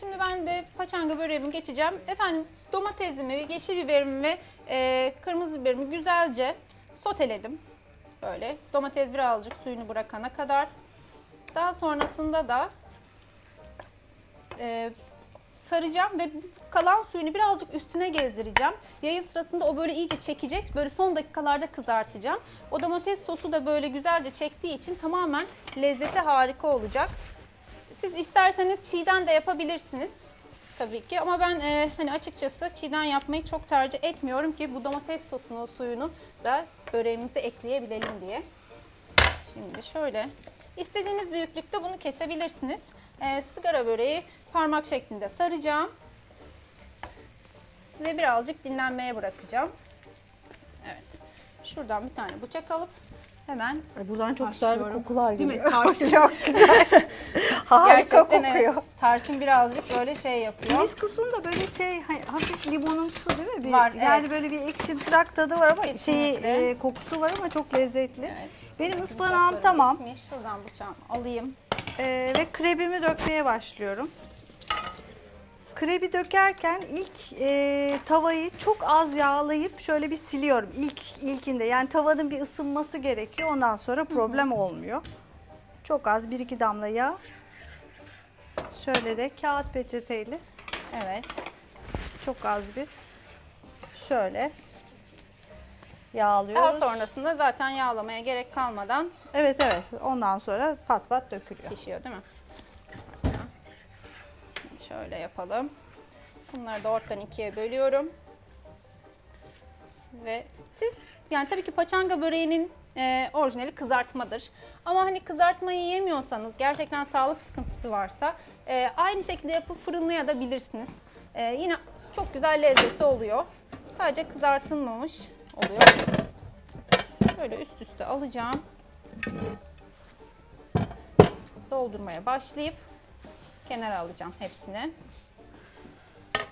Şimdi ben de paçanga böreğimi geçeceğim. Efendim domatesimi, yeşil biberimi ve kırmızı biberimi güzelce soteledim. Böyle domates birazcık suyunu bırakana kadar. Daha sonrasında da e, saracağım ve kalan suyunu birazcık üstüne gezdireceğim. Yayın sırasında o böyle iyice çekecek. Böyle son dakikalarda kızartacağım. O domates sosu da böyle güzelce çektiği için tamamen lezzeti harika olacak. Siz isterseniz çiğden de yapabilirsiniz tabii ki ama ben e, hani açıkçası çiğden yapmayı çok tercih etmiyorum ki bu domates sosunu, suyunu da böreğimize ekleyebilelim diye. Şimdi şöyle istediğiniz büyüklükte bunu kesebilirsiniz. E, sigara böreği parmak şeklinde saracağım ve birazcık dinlenmeye bırakacağım. Evet. Şuradan bir tane bıçak alıp hemen Ay, Buradan çok güzel bir kokular Değil mi? geliyor. Tarçın. çok güzel. Harika gerçekten kokuyor. evet, tarçın birazcık böyle şey yapıyor. Hibiskusun da böyle şey hani hafif limonumsu değil mi? Bir, Var, Yani evet. böyle bir ekşimtırak tadı var ama şey Kesinlikle. e, kokusu var ama çok lezzetli. Evet. Benim ıspanağım tamam. bitmiş. Şuradan bıçağımı alayım. Ee, ve krebimi dökmeye başlıyorum. Krebi dökerken ilk e, tavayı çok az yağlayıp şöyle bir siliyorum. İlk ilkinde yani tavanın bir ısınması gerekiyor. Ondan sonra problem olmuyor. Çok az bir iki damla yağ. Şöyle de kağıt peçeteyle Evet. çok az bir şöyle yağlıyoruz. Daha sonrasında zaten yağlamaya gerek kalmadan Evet evet. Ondan sonra pat pat dökülüyor. pişiyor değil mi? Şimdi şöyle yapalım. Bunları da ortadan ikiye bölüyorum. Ve siz yani tabii ki paçanga böreğinin e, orijinali kızartmadır. Ama hani kızartmayı yemiyorsanız gerçekten sağlık sıkıntısı varsa e, aynı şekilde yapıp fırınlayabilirsiniz. E, yine çok güzel lezzeti oluyor. Sadece kızartılmamış oluyor. Böyle üst üste alacağım. Doldurmaya başlayıp kenara alacağım hepsini.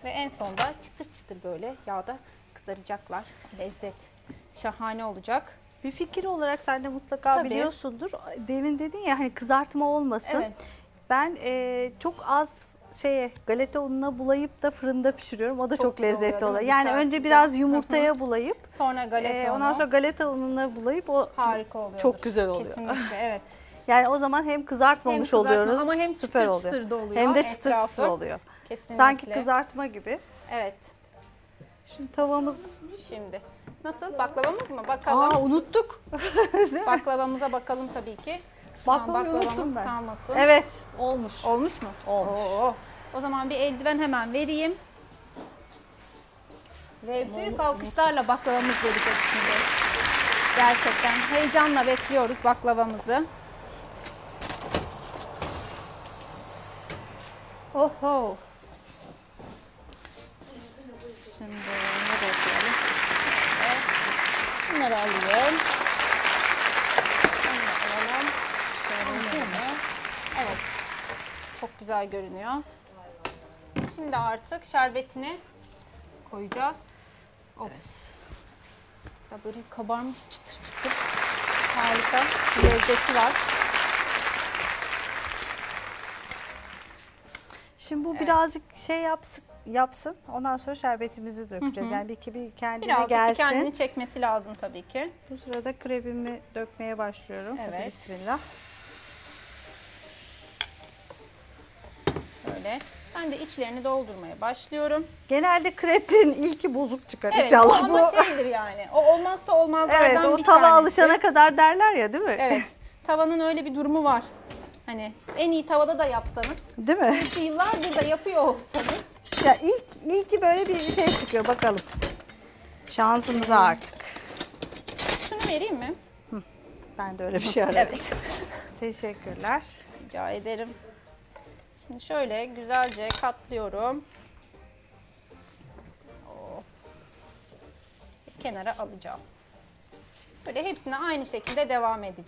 Ve en sonda çıtır çıtır böyle yağda kızaracaklar. Lezzet şahane olacak. Bir fikir olarak sen de mutlaka Tabii. biliyorsundur. Demin dedin ya hani kızartma olmasın. Evet. Ben e, çok az şeye galeta ununa bulayıp da fırında pişiriyorum. O da Çok çok, oluyor, lezzetli mi? oluyor. Yani önce biraz yumurtaya bulayıp Sonra galeta e, ondan sonra galeta ununa bulayıp o harika oluyor. çok güzel oluyor. Kesinlikle evet. yani o zaman hem kızartmamış Hem kızartma oluyoruz. ama hem süper çıtır oluyor. çıtır da oluyor Hem de çıtır etrafı. çıtır oluyor. Kesinlikle. Sanki kızartma gibi. Evet. Şimdi tavamız Şimdi nasıl baklavamız mı? Bakalım. Aa unuttuk. Baklavamıza bakalım tabii ki. Baklavayı unuttum baklavamız ben. kalmasın. Evet olmuş. Olmuş mu? Olmuş. Oo. O zaman bir eldiven hemen vereyim. Ve büyük alkışlarla baklavamız gelecek şimdi. Gerçekten heyecanla bekliyoruz baklavamızı. Oho. Bunları alıyorum. Evet. Çok güzel görünüyor. Şimdi artık şerbetini koyacağız. Of. Güzel böyle kabarmış çıtır çıtır. Harika bir lezzeti var. Şimdi bu birazcık şey yapsın, yapsın. Ondan sonra şerbetimizi dökeceğiz. Yani bir iki bir kendine Birazcık bir gelsin. kendini çekmesi lazım tabii ki. Bu sırada krebimi dökmeye başlıyorum. Hadi Evet. Bismillah. Böyle. Ben de içlerini doldurmaya başlıyorum. Genelde krepin ilki bozuk çıkar Evet, inşallah o ama bu. şeydir yani. O olmazsa olmazlardan Evet o bir tava tanesi. alışana kadar derler ya değil mi? Evet. Tavanın öyle bir durumu var. Hani en iyi tavada da yapsanız, Değil mi? yıllardır da yapıyor olsanız Ya ilk ilki böyle bir şey çıkıyor bakalım. Şansımıza artık. şunu vereyim mi? Ben de öyle bir şey aradım. Evet. Teşekkürler. Rica ederim. Şimdi şöyle güzelce katlıyorum. Oh. Kenara alacağım. Böyle hepsine aynı şekilde devam edeceğim.